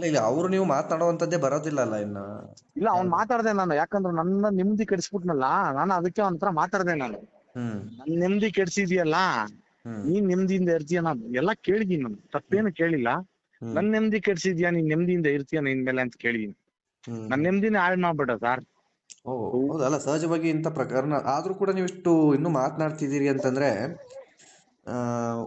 ಇಲ್ಲ ಅವ್ರು ನೀವು ಮಾತಾಡುವಂತದ್ದೇ ಬರೋದಿಲ್ಲ ಅಲ್ಲ ಇನ್ನ. ಇಲ್ಲ ಅವ್ನ್ ಮಾತಾಡ್ದೆ ನಾನು ಯಾಕಂದ್ರೆ ನನ್ನ ನೆಮ್ಮದಿ ಕೆಡಿಸ್ಬಿಟ್ನಲ್ಲ ನಾನು ಅದಕ್ಕೆ ಅವನ ಹತ್ರ ಮಾತಾಡ್ದೆ ನಾನು. ಹ್ಮ್. ನನ್ ನೆಮ್ಮದಿ ಕೆಡ್ಸಿದ್ಯಲ್ಲ ಹ್ಮ್. ನೀನ್ ನೆಮ್ಮದಿಯಿಂದ ಇರ್ತೀಯ ನಾನು ಎಲ್ಲ ಕೇಳಿದೀನಿ ನಾನು ತಪ್ಪೇನು ಕೇಳಿಲ್ಲ. ಹ್ಮ್. ನನ್ ನೆಮ್ಮದಿ ಕೆಡ್ಸಿದ್ಯಾ ನೀನ್ ನೆಮ್ಮದಿಯಿಂದ ಇರ್ತೀಯ ನಿನ್ ಮೇಲೆ ಅಂತ ಕೇಳಿದೀನಿ. ಹ್ಮ್. ನನ್ ನೆಮ್ಮದಿನ ಹಾಳು ಮಾಡ್ಬೇಡ ಸರ್ ಓ ಹೌದಲ್ಲ ಸಹಜವಾಗಿ ಇಂಥ ಪ್ರಕರಣ ಆದ್ರೂ ಕೂಡ ನೀವು ಇಷ್ಟು ಇನ್ನು ಮಾತನಾಡ್ತಿದ್ದೀರಿ ಅಂತಂದ್ರೆ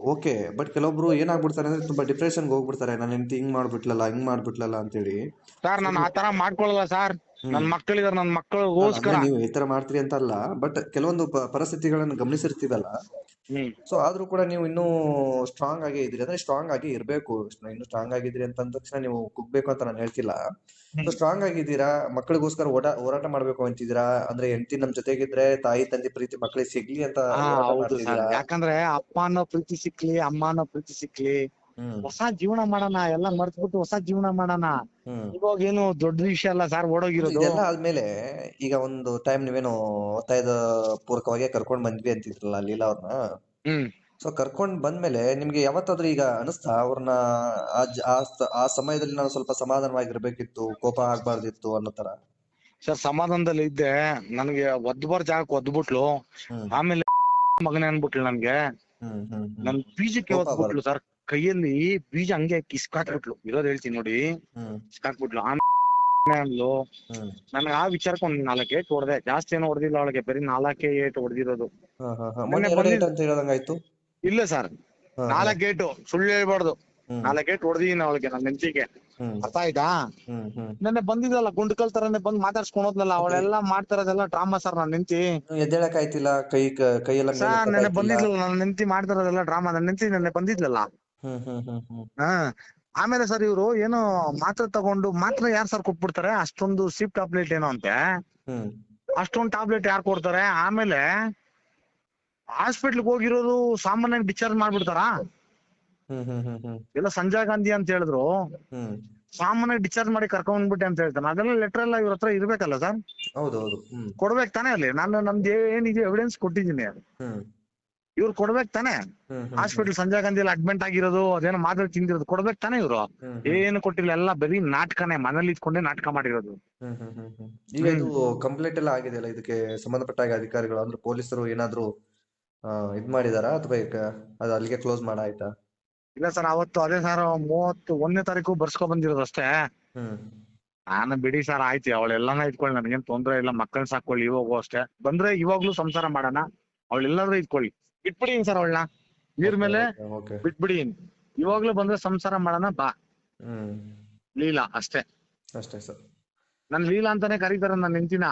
ಓಕೆ ಬಟ್ ಕೆಲವೊಬ್ರು ಏನಾಗ್ಬಿಡ್ತಾರೆ ಅಂದ್ರೆ ತುಂಬಾ ಡಿಪ್ರೆಷನ್ಗೆ ಹೋಗ್ಬಿಡ್ತಾರೆ. ನಾನು ಹೆಂಡತಿ ಹಿಂಗ್ ಮಾಡ್ಬಿಟ್ಲಲ್ಲ ಹಿಂಗ್ ಮಾಡ್ಬಿಟ್ಲಲ್ಲ ಅಂತೇಳಿ. ಸರ್ ನಾನು ಆ ತರ ಮಾಡ್ಕೊಳ್ಳಲ್ಲ ಸರ್ ನನ್ನ ಮಕ್ಕಳಿದಾರ ನನ್ ಮಕ್ಕಳಿಗೋಸ್ಕರ ನೀವು ಈ ತರ ಮಾಡ್ತೀರಿ ಅಂತ ಅಲ್ಲ. ಬಟ್ ಕೆಲವೊಂದು ಪ- ಪರಿಸ್ಥಿತಿಗಳನ್ನ ಗಮನಿಸಿರ್ತೀವಲ್ಲ ಸೊ ಆದ್ರೂ ಕೂಡ ನೀವು ಇನ್ನೂ ಸ್ಟ್ರಾಂಗ್ ಆಗಿ ಇದ್ರಿ ಅಂದ್ರೆ ಸ್ಟ್ರಾಂಗ್ ಆಗಿ ಇರ್ಬೇಕು. ಇನ್ನು ಸ್ಟ್ರಾಂಗ್ ಆಗಿದ್ರಿ ಅಂತ ಅಂದ ತಕ್ಷಣ ನೀವು ಕುಗ್ಬೇಕು ಅಂತ ನಾನು ಹೇಳ್ತಿಲ್ಲ. ಸೊ ಸ್ಟ್ರಾಂಗ್ ಆಗಿದ್ದೀರಾ? ಮಕ್ಕಳಿಗೋಸ್ಕರ ಓಡಾ ಹೋರಾಟ ಮಾಡ್ಬೇಕು ಅಂತಿದ್ದೀರಾ? ಅಂದ್ರೆ ಹೆಂಡತಿ ನಮ್ ಜೊತೆಗಿದ್ರೆ ತಾಯಿ ತಂದೆ ಪ್ರೀತಿ ಮಕ್ಕಳಿಗೆ ಸಿಗ್ಲಿ ಅಂತ ಯಾಕಂದ್ರೆ ಅಪ್ಪ ಅನ್ನೋ ಪ್ರೀತಿ ಸಿಕ್ಲಿ ಅಮ್ಮ ಅನ್ನೋ ಪ್ರೀತಿ ಸಿಕ್ಲಿ ಹೊಸ ಜೀವನ ಮಾಡೋಣ ಎಲ್ಲ ಮರ್ತ್ಬಿಟ್ಟು ಹೊಸ ಜೀವನ ಮಾಡೋಣ. ಇವಾಗ ಏನು ದೊಡ್ಡ ವಿಷಯ ಅಲ್ಲ ಸರ್ ಓಡೋಗಿರೋದು. ಇದೆಲ್ಲ ಆದ್ಮೇಲೆ ಈಗ ಒಂದು ಟೈಮ್ ನೀವೇನು ಒತ್ತಾಯದ ಪೂರ್ವಕವಾಗಿ ಕರ್ಕೊಂಡ್ ಬಂದ್ವಿ ಅಂತಿದ್ರಲ್ಲ ಲೀಲಾ ಅವ್ರನ್ನ ಹ್ಮ್. ಸೊ ಕರ್ಕೊಂಡ್ ಬಂದ್ಮೇಲೆ ನಿಮ್ಗೆ ಯಾವತ್ತಾದ್ರೂ ಈಗ ಅನಿಸ್ತಾ ಅವ್ರನ್ನ ಆ ಸಮಯದಲ್ಲಿ ನಾನು ಸ್ವಲ್ಪ ಸಮಾಧಾನವಾಗಿರ್ಬೇಕಿತ್ತು ಕೋಪ ಆಗ್ಬಾರ್ದಿತ್ತು ಅನ್ನೋ ತರ? ಸರ್ ಸಮಾಧಾನದಲ್ಲಿ ಇದ್ದೆ. ನನಗೆ ಒದ್ಬಾರ್ ಜಾಗಕ್ಕೆ ಒದ್ಬಿಟ್ಲು. ಆಮೇಲೆ ಮಗನೇ ಅನ್ಬಿಟ್ಲು ನನ್ಗೆ. ನನ್ ಪಿ ಜಿ ಒದ್ಬಿಟ್ಲು ಸರ್. ಕೈಯಲ್ಲಿ ಬೀಜ ಹಂಗೆ ಕಿಸ್ಕಾಕ್ಬಿಟ್ಲು ಇರೋದ್ ಹೇಳ್ತೀನಿ ನೋಡಿ. ಇಸ್ಕಾಕ್ಬಿಟ್ಲು ಕಿಸ್ಕಾಕ್ಬಿಟ್ಲು ಆಮೇಲೆ ಅಂದ್ಲು ನನಗೆ ಆ ವಿಚಾರಕ್ಕೆ ಒಂದ್ ನಾಲ್ಕು ಏಟ್ ಹೊಡೆದೆ. ಜಾಸ್ತಿ ಏನೋ ಹೊಡೆದಿಲ್ಲ ಅವಳಿಗೆ. ಬರೀ ನಾಲ್ಕೇ ಏಟ್ ಹೊಡೆದಿರೋದು. ಇಲ್ಲ ಸರ್. ನಾಲ್ಕ ಏಟು. ಸುಳ್ಳು ಹೇಳ್ಬಾರ್ದು. ನಾಲ್ಕ ಏಟ್ ಹೊಡೆದಿದ್ದೀನಿ ಅವಳಿಗೆ ನನ್ನ ಹ್ಮ್. ಅರ್ಥ ಆಯ್ತಾ? ನೆನ್ನೆ ಬಂದಿದ್ದಲ್ಲ ಗುಂಡ್ಕಲ್ ತರನೇ ಬಂದ್ ಮಾತಾಡ್ಸ್ಕೊಂಡ್ ಹೋದ್ಲಲ್ಲ ಅವಳೆಲ್ಲ ಮಾಡ್ತಾರದೆಲ್ಲ ಡ್ರಾಮಾ ಸರ್ ನನ್ ನೆಂತಿ ಎದ್ದೇಳಕ್ ಆಯ್ತಿಲ್ಲ ಕೈ ಕೈ ಕೈಯೆಲ್ಲ ಮೇಲೆ ಸರ್ ನೆನ್ನೆ. ಬಂದಿದ್ಲಲ್ಲ ನನ್ನ ನೆಂತಿ ಮಾಡ್ತಾರದೆಲ್ಲ ಡ್ರಾಮಾ ನನ್ನ ನಿಂತಿ ನೆನ್ನೆ ಬಂದಿದ್ಲಲ್ಲ. ಹಾ ಆಮೇಲೆ ಸರ್ ಇವ್ರು ಏನೋ ಮಾತ್ರೆ ತಗೊಂಡು ಮಾತ್ರೆ ಯಾರ್ ಸರ್ ಕೊಟ್ಬಿಡ್ತಾರೆ? ಅಷ್ಟೊಂದು ಸಿಪ್ ಟಾಬ್ಲೆಟ್ ಏನೋ ಅಂತೆ. ಅಷ್ಟೊಂದು ಟಾಬ್ಲೆಟ್ ಯಾರು ಕೊಡ್ತಾರೆ? ಆಮೇಲೆ ಹಾಸ್ಪಿಟ್ಲ್ಗೆ ಹೋಗಿರೋದು ಸಾಮಾನ್ಯ ಡಿಸ್ಚಾರ್ಜ್ ಮಾಡ್ಬಿಡ್ತಾರಾ? ಇಲ್ಲ ಎಲ್ಲ ಸಂಜಯ್ ಗಾಂಧಿ ಅಂತ ಹೇಳಿದ್ರು. ಸಾಮಾನ್ಯ ಡಿಸ್ಚಾರ್ಜ್ ಮಾಡಿ ಕರ್ಕೊಂಡ್ಬಿಟ್ಟೆ ಅಂತ ಹೇಳ್ತಾನೆ. ಅದೆಲ್ಲ ಲೆಟರ್ ಎಲ್ಲ ಇವ್ರ ಹತ್ರ ಇರ್ಬೇಕಲ್ಲ ಸರ್? ಹೌದೌದು ಹೌದು ಕೊಡ್ಬೇಕು ತಾನೇ ಅಲ್ಲಿ? ನಾನು ನಮ್ದು ಏನಿದೆ ಎವಿಡೆನ್ಸ್ ಕೊಟ್ಟಿದ್ದೀನಿ. ಹ್ಮ್. ಇವ್ರು ಕೊಡ್ಬೇಕು ತಾನೇ. ಹಾಸ್ಪಿಟಲ್ ಸಂಜಯ್ ಗಾಂಧಿ ಅಲ್ಲಿ ಅಡ್ಮಿಟ್ ಆಗಿರೋದು ಅದೇನೋ ಮಾತ್ರೆ ತಿಂದಿರೋದು ಕೊಡ್ಬೇಕು ತಾನೆ ಇವ್ರು. ಏನು ಕೊಟ್ಟಿಲ್ಲ ಎಲ್ಲ ಬರೀ ನಾಟಕನೇ ಮನೇಲಿ ಇದ್ಕೊಂಡೇ ನಾಟಕ ಮಾಡಿರೋದು. ಈಗ ಇದು ಕಂಪ್ಲೇಂಟ್ ಎಲ್ಲ ಆಗಿದೆಯಲ್ಲ ಇದಕ್ಕೆ ಸಂಬಂಧಪಟ್ಟ ಹಾಗೆ ಅಧಿಕಾರಿಗಳು ಅಂದ್ರೆ ಪೊಲೀಸರು ಏನಾದ್ರು ಇದ್ ಮಾಡಿದಾರಾ? ಅಥವಾ ಅದು ಅಲ್ಲಿಗೆ ಕ್ಲೋಸ್ ಮಾಡಾಯ್ತಾ ಇಲ್ಲ ಸರ್ ಅವತ್ತು ಅದೇ ಸರ್ ಮೂವತ್ತು ಒಂದನೇ ತಾರೀಕು ಬರ್ಸ್ಕೊಂಡ್ ಬಂದಿರೋದು ಅಷ್ಟೇ. ನಾನು ಬಿಡಿ ಸರ್ ಆಯ್ತು ಅವಳೆಲ್ಲಾನ ಇಟ್ಕೊಳ್ಳಿ ನನಗೇನ್ ತೊಂದ್ರೆ ಇಲ್ಲ ಮಕ್ಕಳನ್ನ ಸಾಕೊಳ್ಳಿ ಇವಾಗ ಅಷ್ಟೇ. ಬಂದ್ರೆ ಇವಾಗ್ಲೂ ಸಂಸಾರ ಮಾಡೋಣ. ಅವಳೆಲ್ಲಾದ್ರೂ ಇಟ್ಕೊಳ್ಳಿ ಬಿಟ್ಬಿಡಿ ಸರ್ ಅವಳನ್ನ. ನೀರ್ ಮೇಲೆ ಬಿಟ್ಬಿಡಿ ಇವಾಗ್ಲೂ ಬಂದ್ರೆ ಸಂಸಾರ ಮಾಡೋಣ ಬಾ. ಲೀಲಾ ಅಷ್ಟೇ. ಅಷ್ಟೇ ಸರ್. ನನ್ ಲೀಲಾ ಅಂತಾನೆ ಕರೀತಾರ ನನ್ನ ಹೆಂಡತಿನ.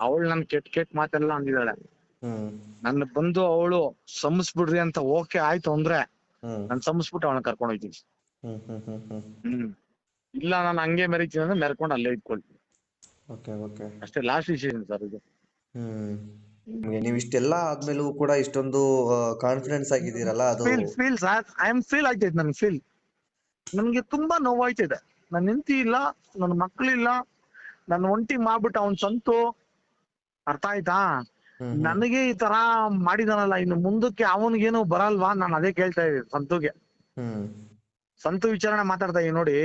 ಅವಳು ನನ್ ಕೆಟ್ಟ ಕೆಟ್ಟ ಮಾತೆಲ್ಲ ಅಂದಿದಾಳೆ ನನ್ನ ಬಂದು ಅವಳು ಸಂಸ್ಬಿಡ್ರಿ ಅಂತ ಓಕೆ ಆಯ್ತು ಅಂದ್ರೆ ನಾನು ನಾನ್ ಸಂಸ್ಬಿಟ್ಟು ಅವಳನ್ನ ಕರ್ಕೊಂಡು ಹೋಗ್ತೀನಿ ಹ್ಮ್ ಇಲ್ಲ ನಾನು ಹಂಗೆ ಮೆರಿತೀನಿ ಅಂದ್ರೆ ಮೆರ್ಕೊಂಡು ಅಲ್ಲೇ ಇಟ್ಕೊಳ್ತೀನಿ ಅಷ್ಟೇ ಲಾಸ್ಟ್ ಡಿಸಿಷನ್ ಸರ್ ಇದು. ನೀವು ಇಷ್ಟೆಲ್ಲ ಆದ್ಮೇಲೂ ಕೂಡ ಇಷ್ಟೊಂದು ಕಾನ್ಫಿಡೆನ್ಸ್ ಆಗಿದ್ದೀರಲ್ಲ ಅದು feel feel sir I am feel ಆಗ್ತೈತೆ ನನ್ಗೆ ಫೀಲ್ ನನ್ಗೆ ತುಂಬಾ ನೋವಾಯ್ತಿದೆ. ನನ್ನ ಹೆಂಡತಿ ಇಲ್ಲ ನನ್ನ ಮಕ್ಳಿಲ್ಲ ನನ್ನ ಒಂಟಿ ಮಾಡ್ಬಿಟ್ಟು ಅವ್ನ್ ಸಂತು ಅರ್ಥ ಆಯ್ತಾ? ನನಗೆ ಈ ತರ ಮಾಡಿದಾನಲ್ಲ ಇನ್ನು ಮುಂದಕ್ಕೆ ಅವನಿಗೇನು ಬರಲ್ವಾ? ನಾನು ಅದೇ ಕೇಳ್ತಾ ಇದ್ದೀನಿ ಸಂತುಗೆ ಸಂತು ವಿಚಾರಣೆ ಮಾತಾಡ್ತಾ ಇದೀನಿ ನೋಡಿ.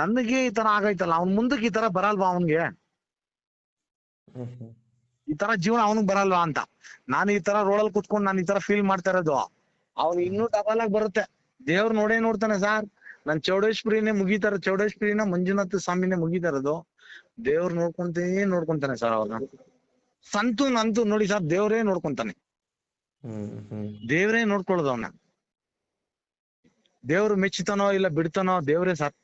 ನನಗೆ ಈ ತರ ಆಗೈತಲ್ಲ ಅವ್ನ್ ಮುಂದಕ್ಕೆ ಈ ತರ ಬರಲ್ವಾ ಅವನ್ಗೆ? ಈ ತರ ಜೀವನ ಅವನಿಗೆ ಬರಲ್ವಾ ಅಂತ. ನಾನು ಈ ತರ ರೋಡಲ್ಲಿ ಕುತ್ಕೊಂಡು ನಾನು ಈ ತರ ಫೀಲ್ ಮಾಡ್ತಾ ಇರೋದು. ಅವ್ನು ಇನ್ನೂ ಡಬಲ್ ಆಗಿ ಬರುತ್ತೆ. ದೇವ್ರು ನೋಡೇ ನೋಡ್ತಾನೆ ಸಾರ್. ನನ್ ಚೌಡೇಶ್ವರಿನೇ ಮುಗಿತಾರ ಚೌಡೇಶ್ವರಿನ ಮಂಜುನಾಥ ಸ್ವಾಮಿನೇ ಮುಗಿತಾ ಇರೋದು. ದೇವ್ರು ನೋಡ್ಕೊಂತೇ ನೋಡ್ಕೊಂತಾನೆ ಸರ್ ಅವ್ರನ್ನ ಸಂತು ನಂತು ನೋಡಿ ಸರ್ ದೇವ್ರೇ ನೋಡ್ಕೊಂತಾನೆ. ದೇವ್ರೇ ನೋಡ್ಕೊಳ್ಳೋದು ಅವನ. ದೇವ್ರು ಮೆಚ್ಚುತ್ತಾನೋ ಇಲ್ಲ ಬಿಡ್ತಾನೋ ದೇವ್ರೇ ಸರ್.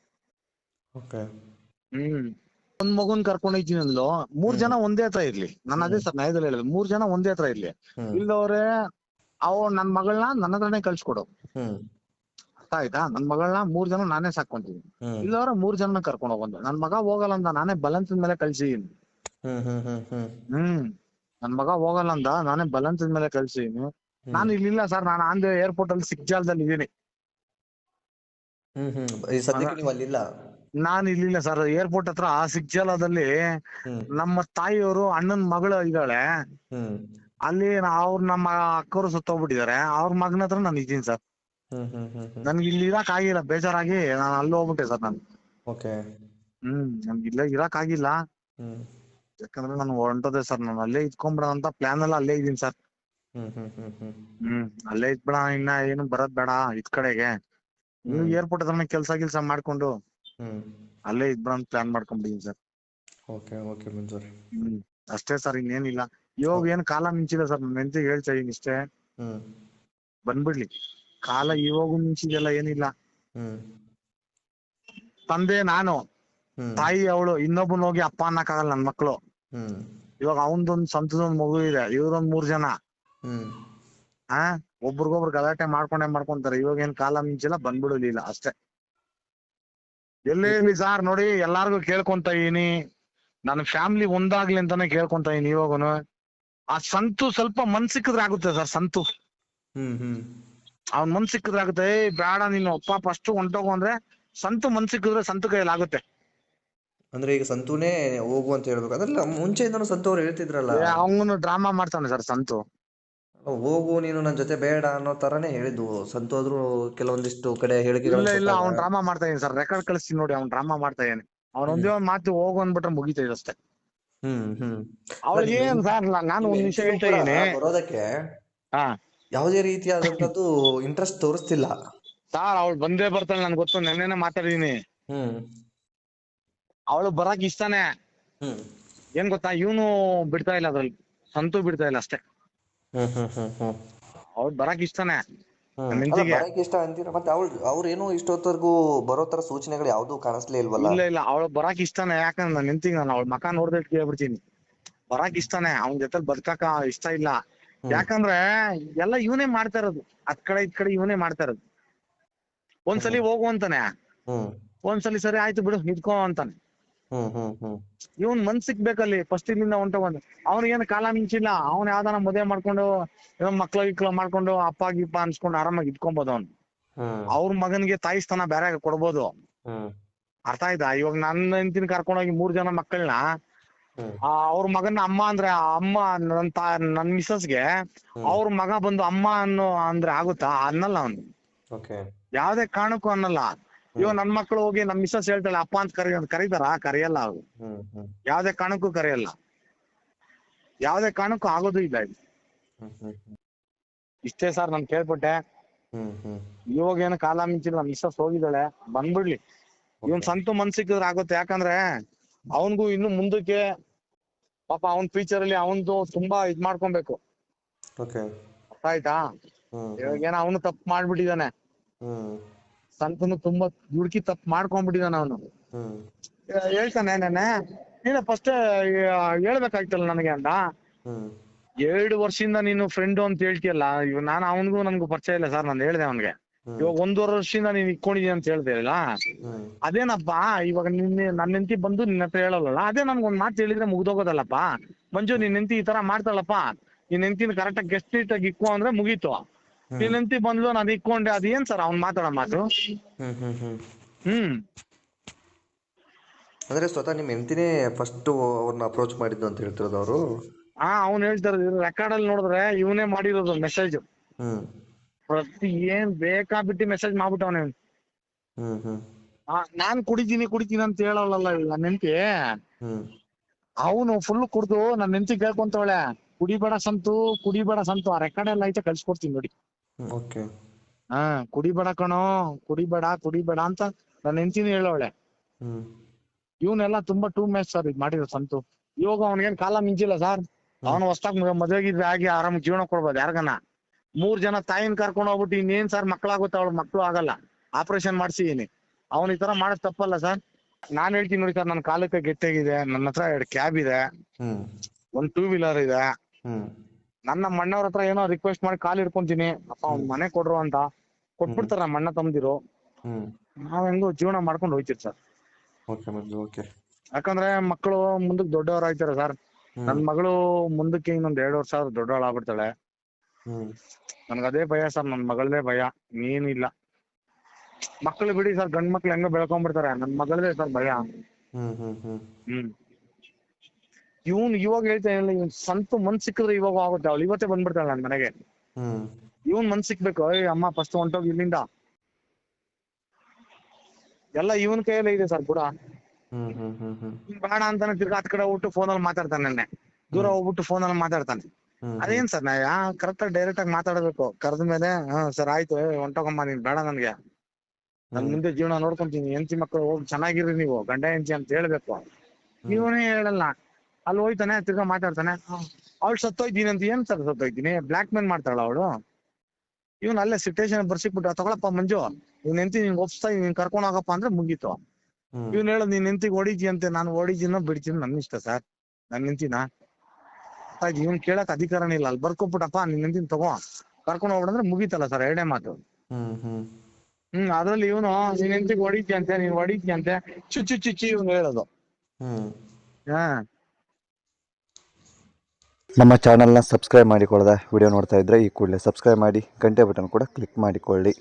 ಹ್ಮ್. ಒಂದ್ ಮಗುನ್ ಕರ್ಕೊಂಡ್ ಹೋಯ್ತೀನಿ ಅಂದ್ಲು. ಮೂರ್ ಜನ ಒಂದೇ ಹತ್ರ ಇರ್ಲಿ. ನಾನು ಅದೇ ಸರ್ ನ್ಯಾಯದಲ್ಲಿ ಹೇಳಿದ್ರು ಮೂರ್ ಜನ ಒಂದೇ ಹತ್ರ ಇರ್ಲಿ. ಇಲ್ಲವ್ರೆ ಇಲ್ದವ್ರೆ ಅವ್ ನನ್ ಮಗಳನ್ನ ನನ್ನ ಹತ್ರನೇ ಕಳ್ಸ್ಕೊಡು. ಆಯ್ತಾ? ನನ್ ಮಗಳನ್ನ ಮೂರ್ ಜನ ನಾನೇ ಸಾಕೊಂತೀನಿ ಇಲ್ಲವ್ರೆ ಮೂರ್ ಜನ ಕರ್ಕೊಂಡ್ ಹೋಗಂದು ನನ್ ಮಗ ಹೋಗಲ್ಲ ಅಂತ ನಾನೇ ಬಲಂತದ ಮೇಲೆ ಕಳ್ಸಿದೀನಿ. ಹ್ಮ್ ನನ್ ಮಗ ಹೋಗಲ್ಲ ಅಂತ ನಾನೇ ಬಲಂತದ ಮೇಲೆ ಕಳ್ಸಿದೀನಿ. ನಾನು ಇಲ್ಲಿಲ್ಲ ಸರ್. ನಾನು ಆಂಧ್ರ ಏರ್ಪೋರ್ಟ್ ಅಲ್ಲಿ ಸಿಕ್ಜಾಲ್ದಲ್ಲಿ ಇದ್ದೀನಿ ಹ್ಮ್ ಹ್ಮ್. ಅಲ್ಲಿಲ್ಲ ನಾನು ಇಲ್ಲಿಲ್ಲ ಸರ್ ಏರ್ಪೋರ್ಟ್ ಹತ್ರ ಆ ಸಿಗ್ಜಾಲದಲ್ಲಿ ನಮ್ಮ ತಾಯಿಯವರು ಅಣ್ಣನ್ ಮಗಳು ಇದ್ದಾಳೆ. ಅಲ್ಲಿ ಅವ್ರ ನಮ್ಮ ಅಕ್ಕವರು ಸುತ್ತೋಗ್ಬಿಟ್ಟಿದ್ದಾರೆ. ಅವ್ರ ಮಗನ ಹತ್ರ ನಾನು ಇದ್ದೀನಿ ಸರ್ ನನ್ಗೆ ಇಲ್ಲಿ ಇರಕ್ ಆಗಿಲ್ಲ. ಬೇಜಾರಾಗಿ ನಾನು ಅಲ್ಲಿ ಹೋಗ್ಬಿಟ್ಟೆ ಸರ್ ನಾನು. ಓಕೆ. ಹ್ಮ್ ಇಲ್ಲ ಇಲ್ಲೇ ಇರಕ್ ಆಗಿಲ್ಲ. ಯಾಕಂದ್ರೆ ನಾನು ಹೊಂಟೋದೆ ಸರ್ ನಾನು ಅಲ್ಲೇ ಇದ್ಕೊಂಡ್ಬಿಡೋಣ ಅಂತ ಪ್ಲಾನ್ ಎಲ್ಲ ಅಲ್ಲೇ ಇದೀನಿ ಸರ್ ಹ್ಮ್ ಅಲ್ಲೇ ಇದ್ಬಿಡ ಇನ್ನ ಏನು ಬರೋದ್ ಬೇಡ ಇದ್ ಕಡೆಗೆ. ನೀವು. ಏರ್ಪೋರ್ಟ್ ಹತ್ರನೇ ಕೆಲ್ಸ ಗಿಲ್ಸ ಮಾಡ್ಕೊಂಡು ಅಲ್ಲೇ ಇದ್ ಅಂತ ಪ್ಲಾನ್ ಮಾಡ್ಕೊಂಡ್ಬಿಡೀನಿ ಸರ್. ಓಕೆ ಓಕೆ ಮಂಜೂರಿ. ಹ್ಮ್. ಅಷ್ಟೇ ಸರ್ ಇನ್ನೇನಿಲ್ಲ. ಇವಾಗ ಏನ್ ಕಾಲ ಮಿಂಚಿದೆ ಸರ್? ನನ್ನ ಹೆಂಡತಿಗೆ ಹೇಳ್ತಾ ಇದೀನಿ ಇಷ್ಟೇ. ಹ್ಮ್. ಬಂದ್ಬಿಡ್ಲಿ. ಕಾಲ ಇವಾಗೂ ಮಿಂಚಿದೆಲ್ಲ ಏನಿಲ್ಲ. ಹ್ಮ್. ತಂದೆ ನಾನು. ತಾಯಿ ಅವಳು. ಇನ್ನೊಬ್ಬನ ಹೋಗಿ ಅಪ್ಪ ಅನ್ನಕ್ಕಾಗಲ್ಲ ನನ್ ಮಕ್ಳು. ಹ್ಮ್. ಇವಾಗ ಅವನ್ದೊಂದ್ ಸಂತದೊಂದ್ ಮಗು ಇದೆ. ಇವ್ರೊಂದ್ ಮೂರ್ ಜನ. ಹ್ಮ್. ಆ? ಒಬ್ರಿಗೊಬ್ರು ಗಲಾಟೆ ಮಾಡ್ಕೊಂಡೆ ಮಾಡ್ಕೊಂತಾರೆ. ಇವಾಗ ಏನ್ ಕಾಲ ಮಿಂಚಿಲ್ಲ ಬಂದ್ಬಿಡಲಿಲ್ಲ ಅಷ್ಟೇ. ಎಲ್ಲೇ ಎಲ್ಲಿ ಸಾರ್ ನೋಡಿ ಎಲ್ಲಾರ್ಗು ಕೇಳ್ಕೊಂತ ಇದೀನಿ. ನನ್ನ ಫ್ಯಾಮಿಲಿ ಒಂದಾಗ್ಲಿ ಅಂತಾನೆ ಕೇಳ್ಕೊಂತ ಇದೀನಿ ಇವಾಗನು. ಆ ಸಂತು ಸ್ವಲ್ಪ ಮನ್ ಸಿಕ್ಕಿದ್ರೆ ಆಗುತ್ತೆ ಸರ್ ಸಂತು. ಹ್ಮ್ ಹ್ಮ್. ಅವ್ನ್ ಮನ್ ಸಿಕ್ಕಿದ್ರೆ ಆಗುತ್ತೆ ಏ ಬೇಡ ನೀನು ಅಪ್ಪ ಫಸ್ಟ್ ಹೊಂಟೋಗು ಅಂದ್ರೆ ಸಂತು ಮನ್ ಸಿಕ್ಕಿದ್ರೆ ಸಂತು ಕೈಯಲ್ಲಿ ಆಗುತ್ತೆ. ಅಂದ್ರೆ ಈಗ ಸಂತೂನೇ ಹೋಗು ಅಂತ ಹೇಳ್ಬೇಕು. ಅದ್ರಲ್ಲ ಮುಂಚೆಯಿಂದನೂ ಸಂತು ಅವ್ರು ಹೇಳ್ತಿದ್ರಲ್ಲ. ಅವನು ಡ್ರಾಮಾ ಮಾಡ್ತಾನೆ ಸರ್ ಸಂತು. ಹೋಗು ನೀನು ನನ್ನ ಜೊತೆ ಬೇಡ ಅನ್ನೋ ತರಾನೇ ಹೇಳಿದ್ವು ಸಂತು ಆದ್ರೂ ಕೆಲವೊಂದಿಷ್ಟು ಕಡೆ ಇಲ್ಲ ಇಲ್ಲ ಅವ್ನ್ ಡ್ರಾಮಾ ಮಾಡ್ತಾ ಇದ್ದೀನಿ ಸರ್. ರೆಕಾರ್ಡ್ ಕಳಿಸ್ತೀನಿ ನೋಡಿ ಅವ್ನ್ ಡ್ರಾಮಾ ಮಾಡ್ತಾ ಇದ್ದಾನೆ ಅವ್ನ ಒಂದೇ ಒಂದ್ ಮಾತು ಹೋಗು ಅಂದ್ಬಿಟ್ರೆ ಮುಗಿತೈತೆ ಅಷ್ಟೇ. ಹ್ಮ್ ಹ್ಮ್. ಅವಳಿಗೆ ಏನ್ ಸರ್ ನಾನು ಒಂದ್ ನಿಮಿಷ ಹೇಳ್ತಾ ಕೂಡ ಬರೋದಕ್ಕೆ ಹಾ. ಯಾವುದೇ ರೀತಿಯಾದಂತದ್ದು ಇಂಟ್ರೆಸ್ಟ್ ತೋರಿಸ್ತಿಲ್ಲ. ಸರ್ ಅವಳು ಬಂದೇ ಬರ್ತಾಳೆ ನನ್ಗೆ ಗೊತ್ತು. ನೆನ್ನೆನೆ ಮಾತಾಡಿದೀನಿ. ಹ್ಮ್. ಅವಳು ಬರಕ್ ಇಷ್ಟನೇ. ಹ್ಮ್. ಏನ್ ಗೊತ್ತಾ ಇವನು ಬಿಡ್ತಾ ಇಲ್ಲ ಅದ್ರಲ್ಲಿ. ಸಂತು ಬಿಡ್ತಾ ಇಲ್ಲ ಅಷ್ಟೇ. ಹ್ಮ್ ಹ್ಮ್ ಹ್ಮ್ ಹ್ಮ್. ಅವ್ಳು ಬರಕ್ ಇಷ್ಟನೇ. ಅಲ್ಲ, ಹೆಂಡ್ತಿಗೆ- ಬರಕ್ಕೆ ಇಷ್ಟ ಅಂತೀರ? ಮತ್ತೆ ಅವ್ಳು ಅವ್ರೇನು ಇಷ್ಟೊತ್ತವರೆಗೂ ಬರೋ ತರ ಸೂಚನೆಗಳು ಯಾವ್ದು ಕಾಣಿಸ್ಲೇ ಇಲ್ವಲ್ಲ? ಇಲ್ಲ ಇಲ್ಲ. ಅವಳು ಬರಾಕ್ ಇಷ್ಟನೇ. ಯಾಕಂದ್ರೆ ನನ್ನ ಹೆಂಡ್ತಿಗೆ ನಾನು ಅವಳ ಮಕ ನೋಡ್ದೆ ಕೇಳ್ಬಿಡ್ತೀನಿ. ಬರಾಕ್ ಇಷ್ಟನೇ. ಅವನ ಜೊತೆ ಬದುಕಕ ಇಷ್ಟ ಇಲ್ಲ. ಯಾಕಂದ್ರೆ ಎಲ್ಲ ಇವನೇ ಮಾಡ್ತಾ ಇರೋದು. ಅದ್ ಕಡೆ ಇದ್ ಕಡೆ ಇವನೇ ಮಾಡ್ತಾ ಇರೋದು. ಒಂದ್ಸಲಿ ಹೋಗು ಅಂತಾನೆ. ಹ್ಮ್. ಒಂದ್ಸಲಿ ಸರಿ ಆಯ್ತು ಬಿಡು ನಿಂತ್ಕೋ ಅಂತಾನೆ. ಇವನ್ ಮನ್ಸಿಗ್ ಬೇಕಲ್ಲಿ ಫಸ್ಟ್ ಇಲ್ಲಿಂದ ಹೊಂಟೋಗಂದು ಅವ್ನಿಗೇನು ಕಾಲ ಮಿಂಚಿಲ್ಲ ಅವ್ನ್ ಯಾವ್ದಾನ ಮದುವೆ ಮಾಡ್ಕೊಂಡು ಮಕ್ಳ ಗಿಕ್ಳ ಮಾಡ್ಕೊಂಡು ಅಪ್ಪ ಗಿಪ್ಪ ಅನ್ಸ್ಕೊಂಡು ಆರಾಮಾಗಿ ಇಟ್ಕೊಬೋದು ಅವ್ನ್. ಅವ್ರ ಮಗನ್ಗೆ ತಾಯಿ ಸ್ಥಾನ ಬೇರೆ ಕೊಡ್ಬೋದು? ಅರ್ಥ ಆಯ್ತಾ? ಇವಾಗ ನನ್ನ ಹೆಂಡತಿನ ಕರ್ಕೊಂಡೋಗಿ ಮೂರ್ ಜನ ಮಕ್ಕಳನ್ನ ಅವ್ರ ಮಗನ ಅಮ್ಮ ಅಂದ್ರೆ ಅಮ್ಮ ನನ್ ತಾ ನನ್ ಮಿಸ್ಸಸ್ಗೆ ಅವ್ರ ಮಗ ಬಂದು ಅಮ್ಮ ಅನ್ನೋ ಅಂದ್ರೆ ಆಗುತ್ತಾ? ಅನ್ನಲ್ಲ ಅವ್ನು. ಯಾವ್ದೇ ಕಾರಣಕ್ಕೂ ಅನ್ನಲ್ಲ. ಇವಾಗ ನನ್ ಮಕ್ಳು ಹೋಗಿ ನಮ್ ಮಿಸ್ಸಸ್ ಹೇಳ್ತಾಳೆ ಅಪ್ಪ ಅಂತ ಕರಿ ಕರೀತಾರ? ಕರೆಯಲ್ಲ ಅವ್ರು ಯಾವ್ದೇ ಕಾರಣಕ್ಕೂ ಕರೆಯಲ್ಲ. ಯಾವ್ದೇ ಕಾರಣಕ್ಕೂ ಆಗೋದು ಇಲ್ಲ ಇದು. ಇಷ್ಟೇ ಸರ್ ನಾನು ಕೇಳ್ಪಟ್ಟೆ. ಇವಾಗ ಏನು ಕಾಲ ಮಿಂಚಿಲ್ಲ ಮಿಸ್ಸಸ್ ಹೋಗಿದ್ದಾಳೆ ಬಂದ್ಬಿಡ್ಲಿ. ಇವನ್ ಸಂತು ಮನ್ ಸಿಕ್ಕಿದ್ರೆ ಆಗುತ್ತೆ. ಯಾಕಂದ್ರೆ ಅವನ್ಗೂ ಇನ್ನು ಮುಂದಕ್ಕೆ ಪಾಪ ಅವನ್ ಫ್ಯೂಚರ್ ಅಲ್ಲಿ ಅವನ್ದು ತುಂಬಾ ಇದ್ ಮಾಡ್ಕೊಬೇಕು. ಆಯ್ತಾ? ಇವಾಗ ಏನೋ ಅವನು ತಪ್ಪು ಮಾಡ್ಬಿಟ್ಟಿದಾನೆ ಹ್ಮ್. ಸಂತನು ತುಂಬಾ ದುಡುಕಿ ತಪ್ಪು ಮಾಡ್ಕೊಂಡ್ಬಿಟ್ಟಿದ್ದಾನ ಅವನು. ಅವ್ನು ಹೇಳ್ತಾನೆ ನೆನೆ ನೀನು ಫಸ್ಟ್ ಹೇಳ್ಬೇಕಾಗ್ತಲ್ಲ ನನಗೆ ಅಂತ. ಎರಡು ವರ್ಷದಿಂದ ನೀನು ಫ್ರೆಂಡು ಅಂತ ಹೇಳ್ತಿಯಲ್ಲ ಇವ್ ನಾನು ಅವನಿಗೂ ನನ್ಗೂ ಪರಿಚಯ ಇಲ್ಲ ಸರ್ ನಾನು ಹೇಳ್ದೆ ಅವನ್ಗೆ. ಇವಾಗ ಒಂದೂವರೆ ವರ್ಷದಿಂದ ನೀನ್ ಇಟ್ಕೊಂಡಿದೀಯ ಅಂತ ಹೇಳ್ದೆ ಅಲ್ಲ ಅದೇನಪ್ಪ ಇವಾಗ ನಿನ್ನೆ ನನ್ನ ಹೆಂಡತಿ ಬಂದು ನಿನ್ನ ಹತ್ರ ಹೇಳಲ್ಲ ಅದೇ ನನ್ಗೊಂದ್ ಮಾತು ಹೇಳಿದ್ರೆ ಮುಗ್ದೋಗೋದಲ್ಲಪ್ಪ? ಮಂಜು ನಿನ್ ಹೆಂಡತಿ ಈ ತರ ಮಾಡ್ತಾಳಪ್ಪ? ನಿನ್ ಹೆಂಡತಿನ ಕರೆಕ್ಟ್ ಆಗಿ ಗೆಸ್ಟ್ ನೀಟಾಗಿ ಇಕ್ಕೋ ಅಂದ್ರೆ ಮುಗೀತು. ಹೆಂಡತಿ ಬಂದ್ಲು ನಾನು ಇಕ್ಕೊಂಡೆ ಅದೇನ್ ಸರ್ ಅವ್ನ್ ಮಾತಾಡೋ ಮಾತು? ಹ್ಮ್ ಹ್ಮ್ ಹ್ಮ್. ಹ್ಮ್. ಅಂದ್ರೆ ಸ್ವತಃ ನಿಮ್ ಹೆಂಡತಿನೇ ಫಸ್ಟ್ ಅವ್ರನ್ನ ಅಪ್ರೋಚ್ ಮಾಡಿದ್ದು ಅಂತ ಹೇಳ್ತಿರೋದು ಅವರು? ಹಾ ಅವ್ನ್ ಹೇಳ್ತಾರೆ ರೆಕಾರ್ಡ್ ಅಲ್ಲಿ ನೋಡಿದ್ರೆ ಇವನೇ ಮಾಡಿರೋದು ಮೆಸೇಜ್ ಹ್ಮ್. ಪ್ರತಿ ಏನ್ ಬೇಕಾಬಿಟ್ಟಿ ಮೆಸೇಜ್ ಮಾಡ್ಬಿಟ್ಟವನೆ ಹ್ಮ್ ಹ್ಮ್. ನಾನ್ ಕುಡಿತೀನಿ ಕುಡಿತೀನಿ ಅಂತ ಹೇಳಲ್ಲ ನನ್ನ ಹೆಂಡತಿ. ಹ್ಮ್. ಅವನು ಫುಲ್ ಕುಡ್ದು ನನ್ನ ಹೆಂಡತಿ ಕೇಳ್ಕೊಂತವಳೆ ಕುಡಿಬೇಡ ಸಂತು ಕುಡಿಬೇಡ ಸಂತು ಆ ರೆಕಾರ್ಡ್ ಎಲ್ಲ ಐತೆ ಕಳ್ಸ್ಕೊಡ್ತೀನಿ ನೋಡಿ. ಓಕೆ. ಹಾ ಕುಡಿಬೇಡ ಕಣೋ ಕುಡಿಬೇಡ ಕುಡಿಬೇಡ ಅಂತ ನನ್ನ ಹೆಂಡತಿನೇ ಹೇಳೋಳೆ ಹ್ಮ್. ಇವನೆಲ್ಲ ತುಂಬಾ ಟೂ ಮ್ಯಾಚ್ ಸರ್ ಇದ್ ಮಾಡಿರೋ ಸಂತು. ಇವಾಗ ಅವನಿಗೇನ್ ಕಾಲ ಮಿಂಚಿಲ್ಲ ಸರ್ ಅವನು ಹೊಸ್ದಾಗ್ ಮದ್ವೆ ಗಿದ್ವೆ ಆಗಿ ಆರಾಮ್ ಜೀವನ ಕೊಡ್ಬೋದು ಯಾರ್ಗನ. ಮೂರ್ ಜನ ತಾಯಿನ ಕರ್ಕೊಂಡು ಹೋಗ್ಬಿಟ್ಟು ಇನ್ನೇನ್ ಸರ್ ಮಕ್ಳಾಗುತ್ತೆ ಅವಳು ಮಕ್ಳು ಆಗಲ್ಲ. ಆಪರೇಷನ್ ಮಾಡ್ಸಿದೀನಿ. ಅವನ್ ಈ ತರ ಮಾಡೋದ್ ತಪ್ಪಲ್ಲ ಸರ್ ನಾನ್ ಹೇಳ್ತೀನಿ ನೋಡಿ ಸರ್ ನನ್ನ ಕಾಲಕ್ಕೆ ಗೆಟ್ಟಾಗಿದೆ ನನ್ನ ಹತ್ರ ಎರಡು ಕ್ಯಾಬ್ ಇದೆ. ಹ್ಮ್. ಒಂದ್ ಟೂ ವೀಲರ್ ಇದೆ. ಹ್ಮ್. ನನ್ನ ಮಣ್ಣವ್ರ ಹತ್ರ ಏನೋ ರಿಕ್ವೆಸ್ಟ್ ಮಾಡಿ ಕಾಲ್ ಇಡ್ಕೊಂತೀನಿ ಅಪ್ಪ ಅವ್ನ್ ಮನೆ ಕೊಡ್ರು ಅಂತ. ಕೊಟ್ಬಿಡ್ತಾರ ನಮ್ಮ ಅಣ್ಣ ತಮ್ದಿರು ಹ್ಮ್. ನಾವ್ ಹೆಂಗೋ ಜೀವನ ಮಾಡ್ಕೊಂಡು ಹೋಯ್ತಿರ್ ಸರ್. Okay Manju okay. ಯಾಕಂದ್ರೆ ಮಕ್ಕಳು ಮುಂದಕ್ಕೆ ದೊಡ್ಡವ್ರು ಆಯ್ತಾರೆ ಸರ್. ನನ್ ಮಗಳು ಮುಂದಕ್ಕೆ ಇನ್ನೊಂದ್ ಎರಡ್ ವರ್ಷ ಆದ್ರೆ ದೊಡ್ಡವಳ ಆಗ್ಬಿಡ್ತಾಳೆ ಹ್ಮ್. ನನ್ಗ ಅದೇ ಭಯ ಸರ್ ನನ್ ಮಗಳದೇ ಭಯ. ಇನ್ನೇನಿಲ್ಲ ಮಕ್ಳು ಬಿಡಿ ಸರ್ ಗಂಡ್ ಮಕ್ಳು ಹೆಂಗ ಬೆಳ್ಕೊಂಡ್ಬಿಡ್ತಾರೆ. ನನ್ ಮಗಳದೇ ಸರ್ ಭಯ. ಹ್ಮ್ ಹ್ಮ್ ಹ್ಮ್. ಹ್ಮ್. ಇವ್ನ್ ಇವಾಗ ಹೇಳ್ತಾ ಇಲ್ಲ ಇವ್ನ್ ಸ್ವಂತ ಮನ್ಸ್ ಸಿಕ್ಕಿದ್ರೆ ಇವಾಗ ಆಗುತ್ತೆ. ಅವಳು ಇವತ್ತೇ ಬಂದ್ಬಿಡ್ತಾಳೆ ನನ್ ಮನೆಗೆ. ಇವನ್ ಮನ್ಸ್ ಸಿಕ್ಬೇಕು. ಏಯ್ ಅಮ್ಮ ಫಸ್ಟ್ ಹೊಂಟೋಗಿ ಇಲ್ಲಿಂದ. ಎಲ್ಲ ಇವನ್ ಕೈಯಲ್ಲೇ ಇದೆ ಸರ್ ಕೂಡ. ಬೇಡ ಅಂತಾನೆ ತಿರ್ಗಾ ಹತ್ ಕಡೆ ಹೋಗ್ಬಿಟ್ಟು ಫೋನಲ್ಲಿ ಮಾತಾಡ್ತಾನೆ ನೆನ್ನೆ. ದೂರ ಹೋಗ್ಬಿಟ್ಟು ಫೋನಲ್ಲಿ ಮಾತಾಡ್ತಾನೆ. ಅದೇನ್ ಸರ್ ನಾ ಯಾ ಕರೆಕ್ಟ್ ಆಗಿ ಡೈರೆಕ್ಟ್ ಆಗಿ ಮಾತಾಡ್ಬೇಕು. ಕರೆದ ಮೇಲೆ ಹಾ ಸರ್ ಆಯ್ತು ಏ, ಹೊಂಟೋಗಮ್ಮ ನೀನ್ ಬೇಡ ನನ್ಗೆ. ನನ್ ಮುಂದೆ ಜೀವನ ನೋಡ್ಕೊಂತೀನಿ. ಹೆಂಡತಿ ಮಕ್ಕಳು ಹೋಗಿ ಚೆನ್ನಾಗಿರಿ ನೀವು ಗಂಡ ಹೆಂಡತಿ ಅಂತ ಹೇಳ್ಬೇಕು. ಇವನೇ ಹೇಳಲ್ಲ. ಅಲ್ಲಿ ಹೋಯ್ತಾನೆ ತಿರ್ಗಾ ಮಾತಾಡ್ತಾನೆ. ಅವಳು ಸತ್ತೋಯ್ತೀನಿ ಅಂತ ಏನ್ ಸರ್ ಸತ್ತೋಯ್ತೀನಿ ಬ್ಲಾಕ್ ಮೇಲ್ ಮಾಡ್ತಾಳ ಅವಳು? ಇವ್ನ ಅಲ್ಲೇ ಸಿಟೇಷನ್ ಬರ್ಸಿಕ್ಬಿಟ್ಟು ತಗೊಳಪ್ಪ ಮಂಜು ಇವ್ನ ಎಂತಿ ನಿಂಗೆ ಒಪ್ಸ್ತಾ ನೀನ್ ಕರ್ಕೊಂಡ್ ಹೋಗಪ್ಪ ಅಂದ್ರೆ ಮುಗೀತು. ಇವ್ನ್ ಹೇಳೋದು ನೀನ್ ಎಂತಿಗೆ ಹೊಡಿತಿ ಅಂತ ನಾನು ಹೊಡಿತೀನೋ ಬಿಡ್ತೀನಿ ನನ್ನ ಇಷ್ಟ ಸರ್. ನನ್ ನಿಂತಿನ? ಇವನ್ ಇವ್ನ್ ಕೇಳಕ್ ಅಧಿಕಾರನೇ ಇಲ್ಲ ಅಲ್ಲಿ ಬರ್ಕೊಬಿಟ್ಟಪ್ಪ ನಿನ್ ಹೆಂಡತಿನ ತಗೋ ಕರ್ಕೊಂಡ್ ಹೋಗ್ಬಿಡಂದ್ರೆ ಮುಗೀತಲ್ಲ ಸರ್ ಎರಡೇ ಮಾತು. ಹ್ಮ್ ಹ್ಮ್. ಅದ್ರಲ್ಲಿ ಇವನು ನೀನ್ ಎಂತಿಗೆ ಹೊಡಿತಿ ಅಂತೆ ನೀನ್ ಹೊಡಿತಿ ಅಂತೆ ಚುಚ್ಚು ಚುಚ್ಚಿ ಇವ್ನು ಹೇಳೋದು. ಹ್ಮ್. ಹಾ. ನಮ್ಮ ಚಾನಲ್ನ ಸಬ್ಸ್ಕ್ರೈಬ್ ಮಾಡಿಕೊಳ್ಳದ ವಿಡಿಯೋ ನೋಡ್ತಾ ಇದ್ದರೆ ಈ ಕೂಡಲೇ ಸಬ್ಸ್ಕ್ರೈಬ್ ಮಾಡಿ, ಗಂಟೆ ಬಟನ್ ಕೂಡ ಕ್ಲಿಕ್ ಮಾಡಿಕೊಳ್ಳಿ.